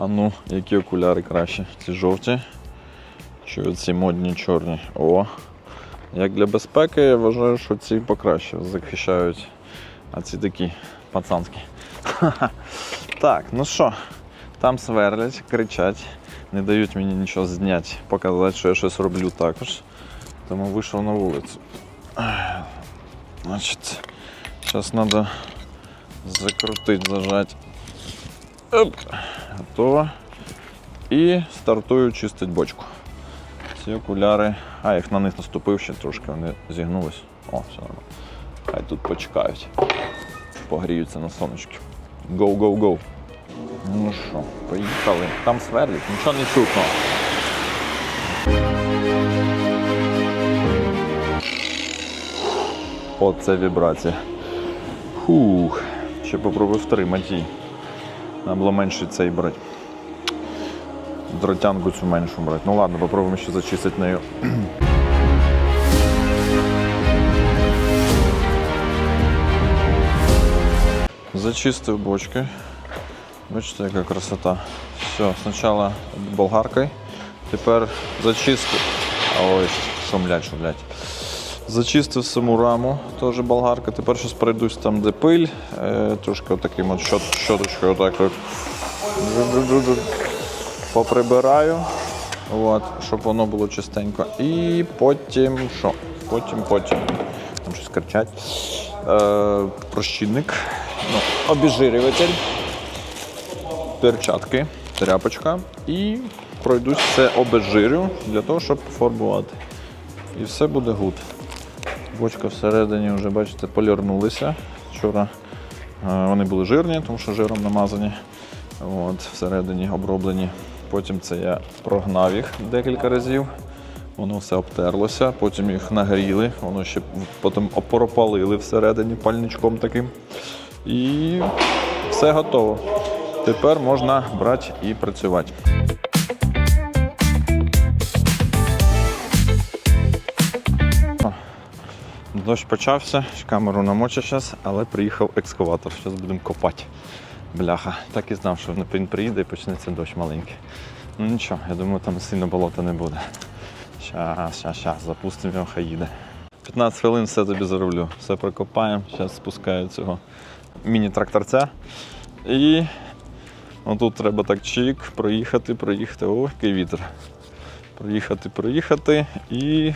А ну, які окуляри краще? Ці жовті чи ці модні чорні? О! Як для безпеки, я вважаю, що ці покраще захищають, а ці такі пацанські. Так, ну що, там сверлять, кричать, не дають мені нічого зняти, показати, що я щось роблю також. Тому вийшов на вулицю. Значить, зараз треба закрутити, зажати. Оп. Готово. І стартую чистити бочку. Ці окуляри. А, їх на них наступив ще трошки, вони зігнулись. О, все нормально. Хай тут почекають. Погріються на сонечки. Go. Ну що, поїхали. Там сверлять, нічого не чутно. Оце вібрація. Фух. Ще попробую втримати її. Треба було менше цей брати. Дротянку цю меншу брати. Ну ладно, попробуємо ще зачистити нею. Зачистив бочки. Бачите, яка красота. Все, спочатку болгаркою, тепер зачистив. Ось шумлять, шумлять. Зачистив саму раму, теж болгарка. Тепер щось пройдусь там, де пиль. Е, трошки отаким от щот, щоточкою отак от. Поприбираю, от, щоб воно було чистенько. І потім що? Потім, потім. Там щось кричать. Е, прощільник, ну, обіжирюватель, перчатки, тряпочка і пройдусь все обезжирю для того, щоб пофарбувати. І все буде гуд. Бочка всередині вже, бачите, полірнулися. Вчора е, вони були жирні, тому що жиром намазані. От, всередині оброблені. Потім це я прогнав їх декілька разів. Воно все обтерлося, потім їх нагріли, воно ще потім пропалили всередині пальничком таким. І все готово. Тепер можна брати і працювати. Дощ почався, камеру намочу зараз, але приїхав екскаватор. Зараз будемо копати. Бляха. Так і знав, що він приїде і почнеться дощ маленький. Ну нічого, я думаю, там сильно болота не буде. Щас, щас, щас, запустимо його, хай їде. 15 хвилин все тобі зароблю. Все прокопаємо. Зараз спускаю цього міні-тракторця. І отут треба так чик, проїхати, проїхати. О, який вітер. Проїхати, проїхати і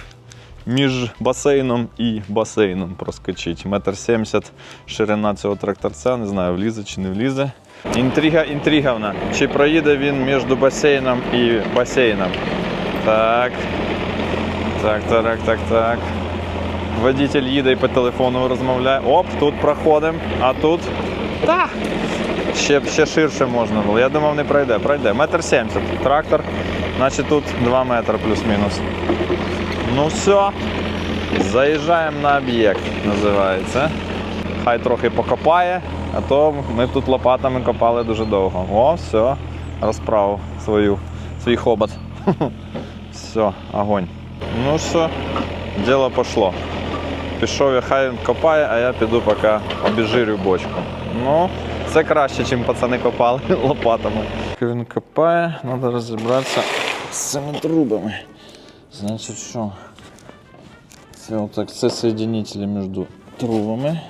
між басейном і басейном проскочить. Метр сімдесят ширина цього тракторця, не знаю, влізе чи не влізе. Інтрига інтриговна. Чи проїде він між басейном і басейном? Так. Так, так, так, так. Водитель їде і по телефону розмовляє. Оп, тут проходимо, а тут. Та! Ще, ще ширше можна було. Я думав, не пройде. Пройде. Метр сімдесят. Трактор. Значить тут 2 метри плюс-мінус. Ну все. Заїжджаємо на об'єкт, називається. Хай трохи покопає, а то ми тут лопатами копали дуже довго. О, все, розправив свою, свій хобот. Все, огонь. Ну що, діло пішло. Пішов я, хай він копає, а я піду поки обіжирю бочку. Ну, це краще, ніж пацани копали лопатами. Він копає, треба розібратися з цими трубами. Значить що? Це отак, це соединителі між трубами.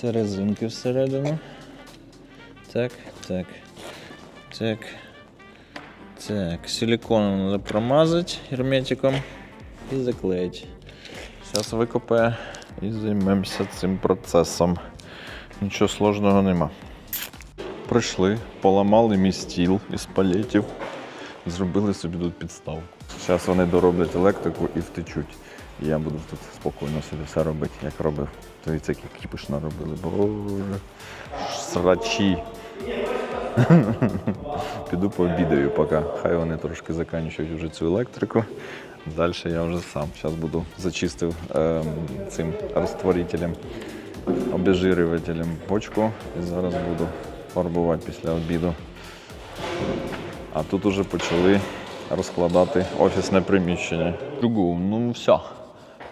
Це резинки всередину. Так, так. Так. Так, силиконом треба промазати герметиком і заклеїти. Зараз викопає і займемося цим процесом. Нічого сложного нема. Прийшли, поламали мій стіл із палетів, зробили собі тут підставку. Зараз вони дороблять електрику і втечуть. І я буду тут спокійно собі все робити, як робив. Дивіться, який кіпиш наробили. Боже, срачі. Піду пообідаю поки. Хай вони трошки заканчують вже цю електрику. Далі я вже сам. Зараз буду зачистив ем, цим розтворителем, обезжирювателем бочку і зараз буду фарбувати після обіду. А тут уже почали розкладати офісне приміщення. Другу, ну все.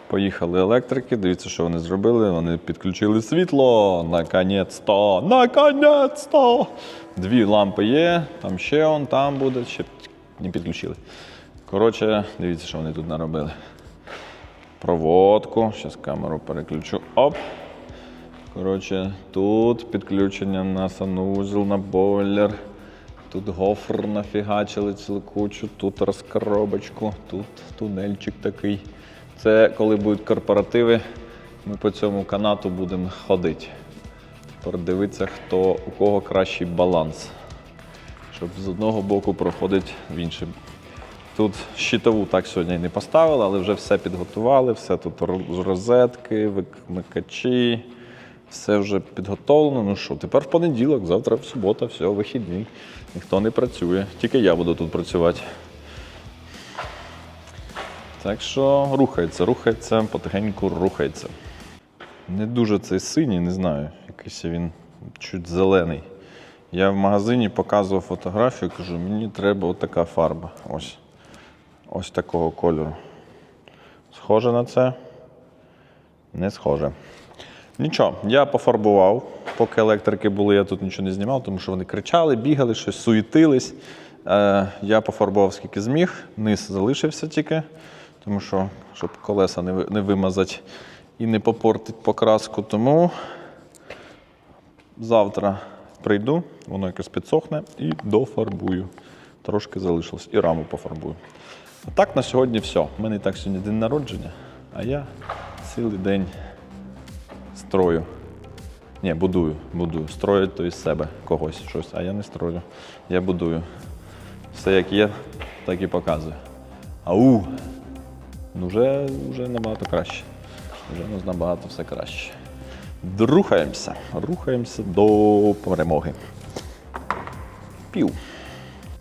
Поїхали електрики. Дивіться, що вони зробили. Вони підключили світло. Наконець-то! Наконець-то! Дві лампи є, там ще он, там буде, ще не підключили. Коротше, дивіться, що вони тут наробили. Проводку. Зараз камеру переключу. Оп! Коротше, тут підключення на санузел, на бойлер. Тут гофр нафігачили цілу кучу, тут розкоробочку, тут тунельчик такий. Це коли будуть корпоративи, ми по цьому канату будемо ходити. Передивитися, хто, у кого кращий баланс. Щоб з одного боку проходить в інший. Тут щитову так сьогодні не поставили, але вже все підготували, все тут ро- розетки, вимикачі, все вже підготовлено. Ну що, тепер в понеділок, завтра в субота, все, вихідний. Ніхто не працює. Тільки я буду тут працювати. Так що рухається, рухається, потихеньку рухається. Не дуже цей синій, не знаю. Якийсь він чуть зелений. Я в магазині показував фотографію, кажу, мені треба отака фарба. Ось. Ось такого кольору. Схоже на це? Не схоже. Нічого, я пофарбував. Поки електрики були, я тут нічого не знімав, тому що вони кричали, бігали, щось суетились. Е, я пофарбував скільки зміг, низ залишився тільки, тому що, щоб колеса не, не вимазати і не попортити покраску. Тому завтра прийду, воно якось підсохне і дофарбую. Трошки залишилось. І раму пофарбую. А так на сьогодні все. У мене і так сьогодні день народження, а я цілий день строю. Ні, будую, будую. Строять то із себе когось щось, а я не строю. Я будую. Все як є, так і показую. Ау! Ну вже, вже набагато краще. Вже у набагато все краще. Рухаємося. Рухаємося до перемоги. Пів.